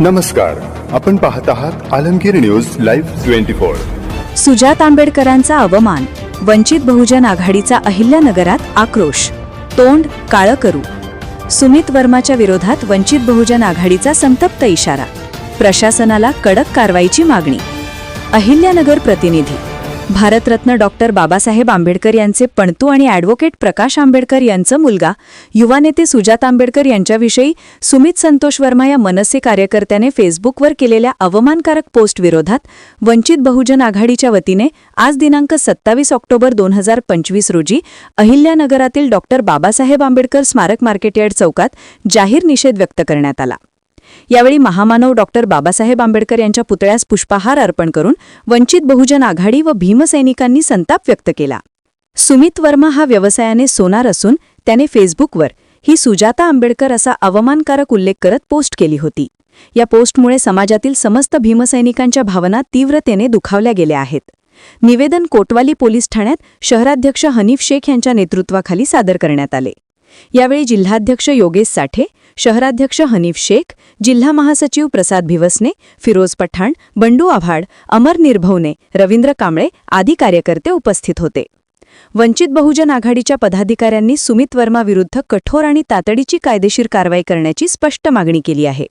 नमस्कार. आपण पाहत आहात Alamgir news live twenty four. Sujat आंबेडकरांचा अवमान वंचित बहुजन आघाडीचा अहिल्यानगरात आक्रोश तोंड काळं करू. सुमित वर्माच्या विरोधात वंचित बहुजन आघाडीचा संतप्त इशारा प्रशासनाला कडक कारवाईची मागणी. अहिल्यानगर प्रतिनिधी भारतरत्न डॉक्टर बाबासाहेब आंबेडकर यांचे पणतू आणि ॲडव्होकेट प्रकाश आंबेडकर यांचं मुलगा युवा नेते सुजात आंबेडकर यांच्याविषयी सुमित संतोष वर्मा या मनसे कार्यकर्त्याने फेसबुकवर केलेल्या अवमानकारक पोस्ट विरोधात वंचित बहुजन आघाडीच्या वतीने आज दिनांक सत्तावीस ऑक्टोबर दोन हजार पंचवीस रोजी अहिल्यानगरातील डॉक्टर बाबासाहेब आंबेडकर स्मारक मार्केटयार्ड चौकात जाहीर निषेध व्यक्त करण्यात आला. यावेळी महामानव डॉक्टर बाबासाहेब आंबेडकर यांच्या पुतळ्यास पुष्पहार अर्पण करून वंचित बहुजन आघाडी व भीमसैनिकांनी संताप व्यक्त केला. सुमित वर्मा हा व्यवसायाने सोनार असून त्याने फेसबुकवर ही सुजाता आंबेडकर असा अवमानकारक उल्लेख करत पोस्ट केली होती. या पोस्टमुळे समाजातील समस्त भीमसैनिकांच्या भावना तीव्रतेने दुखावल्या गेल्या आहेत. निवेदन कोटवाली पोलीस ठाण्यात शहराध्यक्ष हनीफ शेख यांच्या नेतृत्वाखाली सादर करण्यात आले. यावेळी जिल्हाध्यक्ष योगेश साठे शहराध्यक्ष हनीफ शेख जिल्हा महासचिव प्रसाद भिवसने फिरोज पठाण बंडू आव्हाड अमर निर्भवने रवींद्र कांबळे आदी कार्यकर्ते उपस्थित होते. वंचित बहुजन आघाडीच्या पदाधिकाऱ्यांनी सुमित वर्मा विरुद्ध कठोर आणि तातडीची कायदेशीर कारवाई करण्याची स्पष्ट मागणी केली आहे.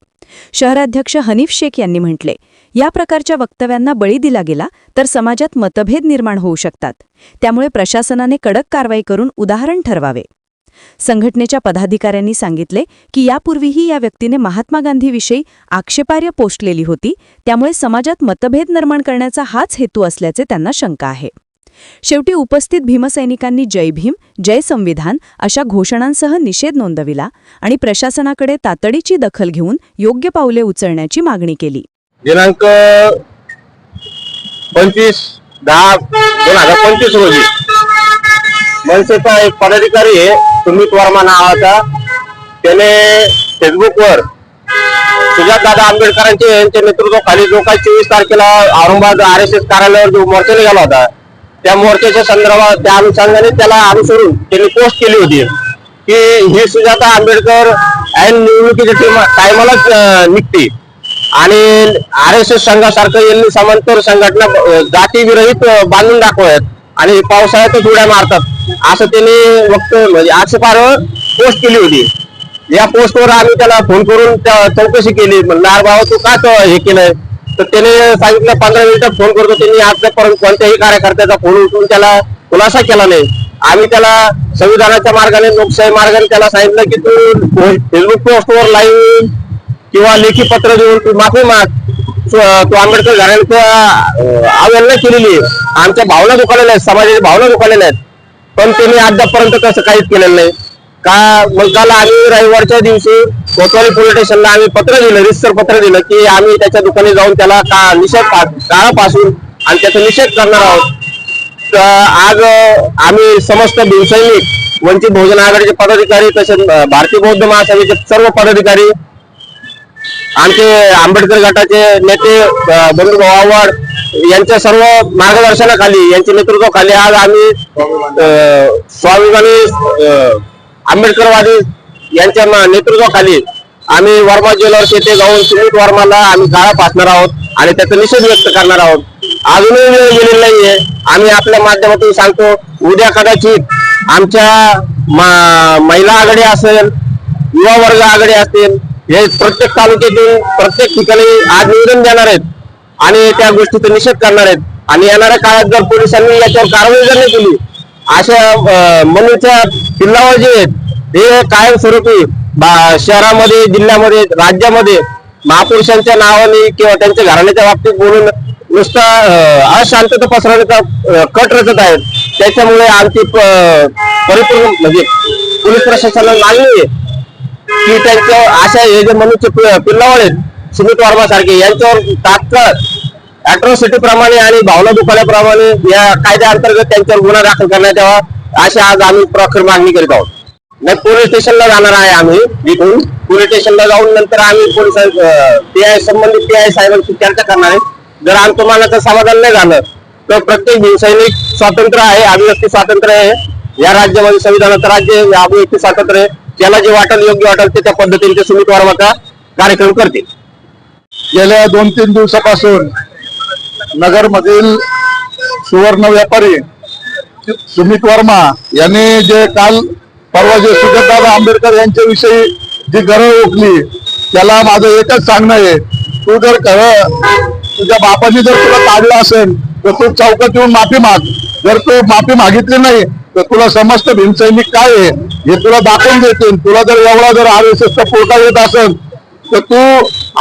शहराध्यक्ष हनीफ शेख यांनी म्हटले या प्रकारच्या वक्तव्यांना बळी दिला गेला तर समाजात मतभेद निर्माण होऊ शकतात. त्यामुळे प्रशासनाने कडक कारवाई करून उदाहरण ठरवावे. संघटनेच्या पदाधिकाऱ्यांनी सांगितले की यापूर्वीही या व्यक्तीने महात्मा गांधीविषयी आक्षेपार्ह पोस्टलेली होती. त्यामुळे समाजात मतभेद निर्माण करण्याचा हाच हेतू असल्याचे त्यांना शंका आहे. शेवटी उपस्थित भीमसैनिकांनी जय भीम जय संविधान अशा घोषणांसह निषेध नोंदविला आणि प्रशासनाकडे तातडीची दखल घेऊन योग्य पावले उचलण्याची मागणी केली. दिनांक पंचवीस दहा दोन हजार पंचवीस रोजी मनसेचा एक पदाधिकारी आहे सुमित वर्मा नावाचा. त्याने फेसबुकवर सुजात दादा आंबेडकरांचे यांच्या नेतृत्वाखाली जो काही चोवीस तारखेला औरंगाबाद आर एस एस कार्यालयावर जो मोर्चा निघाला होता त्या मोर्चाच्या संदर्भात त्या अनुषंगाने त्याला अनुसरून त्यांनी पोस्ट केली होती. की ही सुजाता आंबेडकर ऐन निवडणुकीच्या टायमालाच निघते. आणि आर एस एस संघासारखं यांनी समांतर संघटना जातीविरहित बांधून दाखवत आणि पावसाळ्यातच उड्या मारतात. असं त्याने फक्त म्हणजे आक्षेपार्ह पोस्ट केली होती. या पोस्टवर आम्ही त्याला फोन करून त्या- चौकशी केली. म्हणलं अरे बाबा तू का हे केलंय? तर त्याने सांगितलं पंधरा मिनिटात फोन करतो. त्यांनी आजपर्यंत कोणत्याही कार्यकर्त्याचा फोन उठून त्याला खुलासा केला नाही. आम्ही त्याला संविधानाच्या मार्गाने लोकशाही मार्गाने त्याला सांगितलं की तू फेसबुक पोस्टवर लाईव्ह किंवा लेखी पत्र देऊन तू माफी माग. तू आंबेडकर घराण्याचं अवहेलना केलेली. आमच्या भावना दुखावलेल्या आहेत समाजाच्या भावना दुखावलेल्या आहेत. पण त्यांनी अद्यापर्यंत तसं काहीच केलेलं नाही. का मग काल आम्ही रविवारच्या दिवशी कोतवाली पोलीस स्टेशनला आम्ही पत्र दिलं रिस्टर पत्र दिलं की आम्ही त्याच्या दुकानी जाऊन त्याला का निषेध काळापासून आणि त्याचा निषेध करणार आहोत. तर आज आम्ही समस्त भीमसैनिक वंचित बहुजन आघाडीचे पदाधिकारी तसेच भारतीय बौद्ध महासभेचे सर्व पदाधिकारी आमचे आंबेडकर गटाचे नेते बंधू भाऊ आव्हाड यांच्या सर्व मार्गदर्शनाखाली यांच्या नेतृत्वाखाली आज आम्ही स्वाभिमानी अं, आंबेडकरवादी यांच्या नेतृत्वाखाली आम्ही वर्मा ज्वेलर्स येथे जाऊन सुमित वर्माला आम्ही गाळा पासणार आहोत आणि त्याचा निषेध व्यक्त करणार आहोत. अजूनही वेळ गेलेली नाहीये. आम्ही आपल्या माध्यमातून सांगतो उद्या कदाचित आमच्या महिला आघाडी असेल युवा वर्ग आघाडी असतील हे प्रत्येक तालुक्यातून प्रत्येक ठिकाणी आज निवेदन देणार आहेत. आणि त्या गोष्टीचा निषेध करणार आहेत. आणि येणाऱ्या काळात जर पोलिसांनी याच्यावर कारवाई जर नाही केली अशा मनुच्या किल्लावर जे आहेत हे कायमस्वरूपी शहरामध्ये जिल्ह्यामध्ये राज्यामध्ये महापुरुषांच्या नावाने किंवा त्यांच्या घराण्याच्या बाबतीत बोलून नुसता अशांतता पसरवण्याचा कट रचत आहेत. त्याच्यामुळे आमची परिपूर्ण म्हणजे पोलीस प्रशासनाला मागणी आहे की त्यांच्या अशा हे जे मनुष्य पिल्लावळ आहेत सुमित वर्मा सारखे यांच्यावर तात्काळ अॅट्रॉसिटी प्रमाणे आणि भावना दुखावल्याप्रमाणे या कायद्याअंतर्गत त्यांच्यावर गुन्हा दाखल करण्यात यावा अशी आज आम्ही प्रखर मागणी करीत आहोत. नाही पोलीस स्टेशनला जाणार आहे आम्ही इथून. पोलीस स्टेशनला जाऊन नंतर आम्ही पोलीस पी आय संबंधित पी आय साहेबांशी चर्चा करणार आहे. जर आमच्या समाधान नाही झालं तर प्रत्येक हिंसैनिक स्वातंत्र्य आहे अभिव्यक्ती स्वातंत्र्य आहे. या राज्यामध्ये संविधानाचं राज्य अभिव्यक्ती स्वातंत्र्य आहे. त्याला जे वाटेल योग्य वाटेल ते त्या पद्धतीने ते सुमित वर्माचा कार्यक्रम करतील. गेल्या दोन तीन दिवसापासून नगरमधील सुवर्ण व्यापारी सुमित वर्मा यांनी जे काल परवा जे सुगतदादा आंबेडकर यांच्याविषयी जी गरज ओकली त्याला माझं एकच सांगणं आहे तू जर कळ तुझ्या बापाने जर तुला काढलं असेल तर तू चौकात येऊन माफी माग. जर तू माफी मागितली नाही तर तुला समस्त भीमसैनिक काय आहे हे तुला दाखवून देतील. तुला जर एवढा जर आर एस एसचा पोटा येत असेल तर तू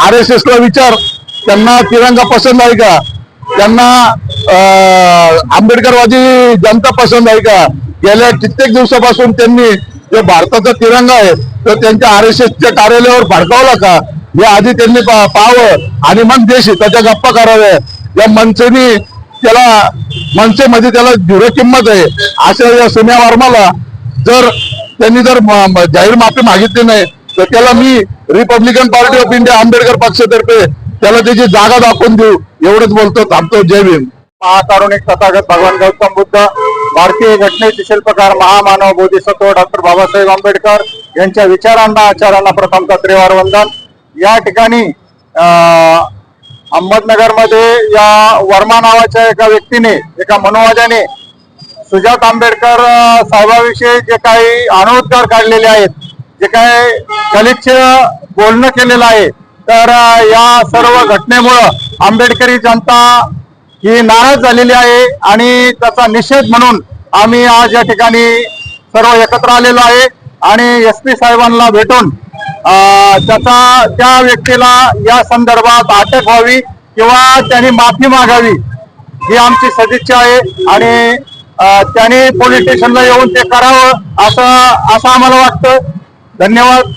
आर एस एस ला विचार. त्यांना तिरंगा पसंत आहे का? त्यांना आंबेडकरवादी जनता पसंत आहे का? गेल्या कित्येक दिवसापासून त्यांनी जे भारताचा तिरंगा आहे तर त्यांच्या आर एस एसच्या कार्यालयावर भडकावला का? हे आधी त्यांनी पा- पाहावं आणि मग देश हिताच्या गप्पा कराव्या. या मनसेनी त्याला मनसेमध्ये त्याला झिरो किंमत आहे. अशा या सोनिया वर्माला जर त्यांनी जर जाहीर माफी मागितली नाही तर त्याला मी Republican Party of India Ambedkar पक्षातर्फे त्याला त्याची जागा दाखवून देऊ एवढंच बोलतो थांबतो जय भीम. महातारुणिक तथागत भगवान गौतम बुद्ध भारतीय घटनेचे शिल्पकार महामानव बोधिसत्व डॉक्टर बाबासाहेब आंबेडकर यांच्या विचारांना आचारांना प्रथमतः त्रिवार वंदन. या ठिकाणी अहमदनगरमध्ये या वर्मा नावाच्या एका व्यक्तीने एका मनोवाद्याने सुजात आंबेडकर साहेबाविषयी जे काही अनउद्गार काढलेले आहेत जे काय गलिच्छ बोलणं केलेलं आहे तर या सर्व घटनेमुळं आंबेडकरी जनता ही नाराज झालेली आहे आणि त्याचा निषेध म्हणून आम्ही आज या ठिकाणी सर्व एकत्र आलेलो आहे आणि एस पी साहेबांना भेटून त्याचा त्या व्यक्तीला या संदर्भात अटक व्हावी किंवा त्यांनी माफी मागावी ही आमची सदिच्छा आहे आणि त्यांनी पोलीस स्टेशनला येऊन ते करावं असं असं आम्हाला वाटतं. धन्यवाद.